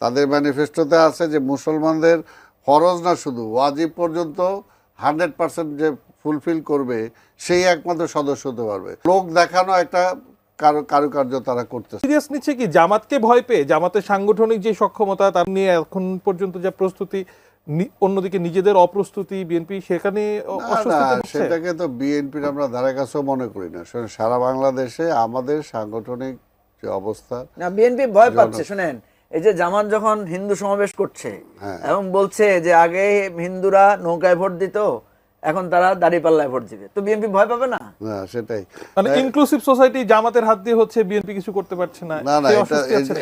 তাদের ম্যানিফেস্টোতে আছে যে মুসলমানদের ফরজ না শুধু ওয়াজিব পর্যন্ত হান্ড্রেড পার্সেন্ট যে ফুলফিল করবে সেই একমাত্র সদস্য হতে পারবে। লোক দেখানো একটা কারু কারুকার্য তারা করতেছে। সিরিয়াস নিচ্ছে কি? জামাতকে ভয় পেয়ে জামাতের সাংগঠনিক যে সক্ষমতা তার নিয়ে এখন পর্যন্ত যা প্রস্তুতি অন্যদিকে নিজেদের অপ্রস্তুতি বিএনপি সেখানে? সেটাকে তো বিএনপির আমরা ধারে কাছেও মনে করি না। সারা বাংলাদেশে আমাদের সাংগঠনিক যে অবস্থা না বিএনপি ভয় পাচ্ছে শুনেন। এই যে জামাত যখন হিন্দু সমাবেশ করছে হ্যাঁ। এবং বলছে যে আগে হিন্দুরা নৌকায় ভোট দিত এখন তারা দাঁড়িপাল্লায় ভোট দিবে। তো বিএনপি ভয় পাবে না? না সেটাই। মানে ইনক্লুসিভ সোসাইটি জামাতের হাত দিয়ে হচ্ছে বিএনপি কিছু করতে পারছে না। না না এটা?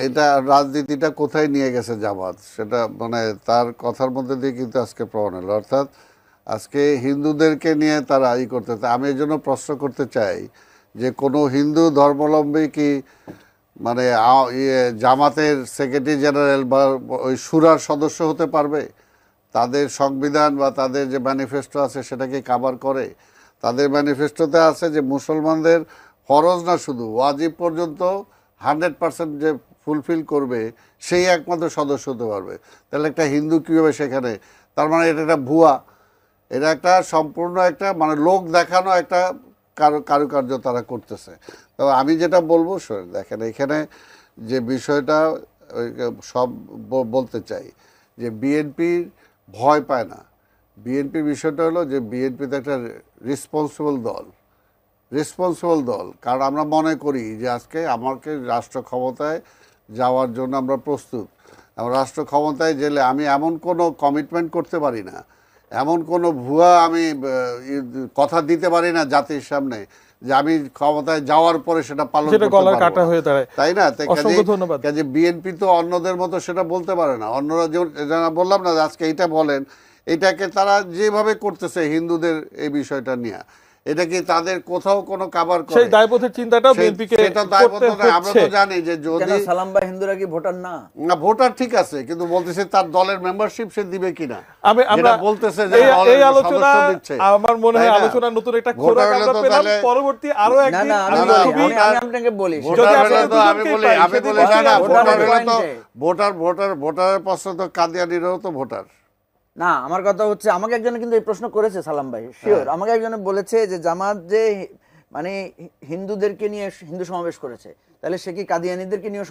এটা রাজনীতিটা কোথায় নিয়ে গেছে জামাত? সেটা মানে তার কথার মধ্যে দিয়ে কিন্তু আজকে প্রমাণ হলো। অর্থাৎ আজকে হিন্দুদেরকে নিয়ে তারা ই করতে আমি এই জন্য প্রশ্ন করতে চাই যে কোনো হিন্দু ধর্মাবলম্বী কি মানে ইয়ে জামাতের সেক্রেটারি জেনারেল বা ওই সুরার সদস্য হতে পারবে। তাদের সংবিধান বা তাদের যে ম্যানিফেস্টো আছে সেটাকে কাভার করে। তাদের ম্যানিফেস্টোতে আছে যে মুসলমানদের ফরজ না শুধু, ওয়াজিব পর্যন্ত হান্ড্রেড পার্সেন্ট যে ফুলফিল করবে, সেই একমাত্র সদস্য হতে পারবে। তাহলে একটা হিন্দু কীভাবে সেখানে? তার মানে এটা একটা ভুয়া। এটা একটা সম্পূর্ণ একটা মানে লোক দেখানো একটা কারু, কারুকার্য তারা করতেছে। তো আমি যেটা বলব দেখেন, এখানে যে বিষয়টা সব বলতে চাই যে বিএনপির ভয় পায় না। বিএনপির বিষয়টা হলো যে বিএনপি তো একটা রেসপন্সিবল দল। রেসপন্সিবল দল। কারণ আমরা মনে করি যে আজকে আমাকে রাষ্ট্র ক্ষমতায় যাওয়ার জন্য আমরা প্রস্তুত। রাষ্ট্র ক্ষমতায় গেলে আমি এমন কোনো কমিটমেন্ট করতে পারি না এমন কোন ভুয়া আমি কথা দিতে পারি না জাতির সামনে যে আমি ক্ষমতায় যাওয়ার পরে সেটা পালন করতে কাটা হয়ে দাঁড়ায়। তাই না। কাজে বিএনপি তো অন্যদের মতো সেটা বলতে পারে না। অন্যরা যেমন বললাম না আজকে এটা বলেন এটাকে তারা যেভাবে করতেছে হিন্দুদের এই বিষয়টা নিয়ে। এটা কি তাদের কোথাও কোনো কাবার করে? সেই দায়বোধের চিন্তাটাও সে- বিএনপিকে সেটা দায়বদ্ধ করতে আমরা তো জানি যে যদি সালাম ভাই হিন্দুরা কি ভোটার না? না ভোটার ঠিক আছে কিন্তু বলতেছে তার দলের মেম্বারশিপ সে দিবে কিনা? আমি আমরা বলতেছে যে এই- আলোচনা আমার মনে হয় আলোচনা নতুন একটা খোরাক আমরা পেলাম। পরবর্তী আরও একদিন না আমি আমি না, আমি- আমি আপনাকে বলি যদি তো আমি বলি আমি বলি না না ভোটার তো ভোটার ভোটার ভোটারের তো কাদিয়ানিরও তো ভোটার। না আমার কথা হচ্ছে আমাকে একজন কিন্তু এই প্রশ্ন করেছে সালাম ভাই। শিওর আমাকে একজন বলেছে যে জামাত যে মানে হিন্দুদেরকে নিয়ে হিন্দু সমাবেশ করেছে তাহলে সে কি কাদিয়ানিদেরকে নিয়ে